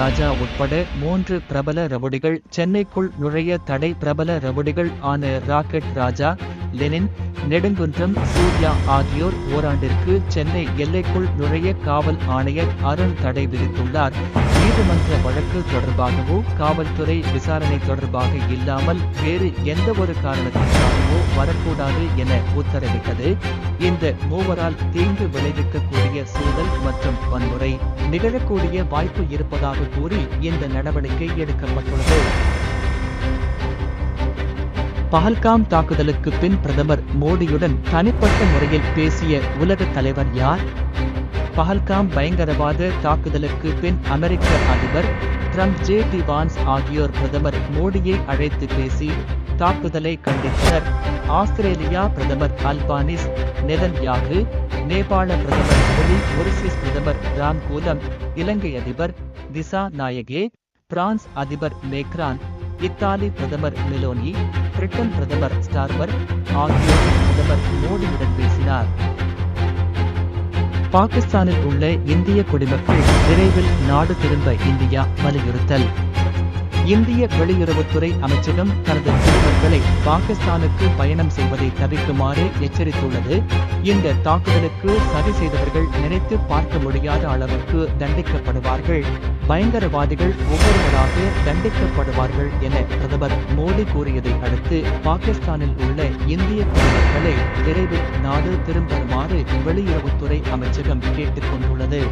ராஜா உட்பட மூன்று பிரபல ரவுடிகள் சென்னைக்குள் நுழைய தடை பிரபல ரவுடிகள் ஆன ராக்கெட் ராஜா லெனின் நெடுங்குன்றம் சூர்யா ஆகியோர் ஓராண்டிற்கு சென்னை எல்லைக்குள் நுழைய காவல் ஆணையர் அருண் தடை விதித்துள்ளார். நீதிமன்ற வழக்கு தொடர்பாகவோ காவல்துறை விசாரணை தொடர்பாக இல்லாமல் வேறு எந்த ஒரு காரணத்திற்காகவோ வரக்கூடாது என உத்தரவிட்டது. இந்த மூவரால் தீங்கு விளைவிக்கக்கூடிய சூழல் மற்றும் வன்முறை நிகழக்கூடிய வாய்ப்பு இருப்பதாக கூறி இந்த நடவடிக்கை எடுக்கப்பட்டுள்ளது. பஹல்காம் தாக்குதலுக்கு பின் பிரதமர் மோடியுடன் தனிப்பட்ட முறையில் பேசிய உலக தலைவர் யார்? பஹல்காம் பயங்கரவாத தாக்குதலுக்கு பின் அமெரிக்க அதிபர் ட்ரம்ப் ஜே டி வான்ஸ் ஆகியோர் பிரதமர் மோடியை அழைத்து பேசி தாக்குதலை கண்டித்தனர். ஆஸ்திரேலியா பிரதமர் அல்பானிஸ் நெதன்யாகு நேபாள பிரதமர் மொழி மொரிசியஸ் பிரதமர் ராம் கூலம் இலங்கை அதிபர் திசா நாயகே பிரான்ஸ் அதிபர் மேக்ரான் இத்தாலி பிரதமர் மெலோனி பிரிட்டன் பிரதமர் ஸ்டார்மர் ஆகியோர் பிரதமர் மோடியுடன் பேசினார். பாகிஸ்தானில் உள்ள இந்திய குடிமக்கள் விரைவில் நாடு திரும்ப இந்தியா வலியுறுத்தல். இந்திய வெளியுறவுத்துறை அமைச்சகம் தனது தூதர்களை பாகிஸ்தானுக்கு பயணம் செய்வதை தவிர்க்குமாறு எச்சரித்துள்ளது. இந்த தாக்குதலுக்கு சதி செய்தவர்கள் நினைத்து பார்க்க முடியாத அளவுக்கு தண்டிக்கப்படுவார்கள். பயங்கரவாதிகள் ஒவ்வொருவராக தண்டிக்கப்படுவார்கள் என பிரதமர் மோடி கூறியதை அடுத்து பாகிஸ்தானில் உள்ள இந்திய குடிமக்களை விரைவில் நாடு திரும்புமாறு வெளியுறவுத்துறை அமைச்சகம் கேட்டுக் கொண்டுள்ளது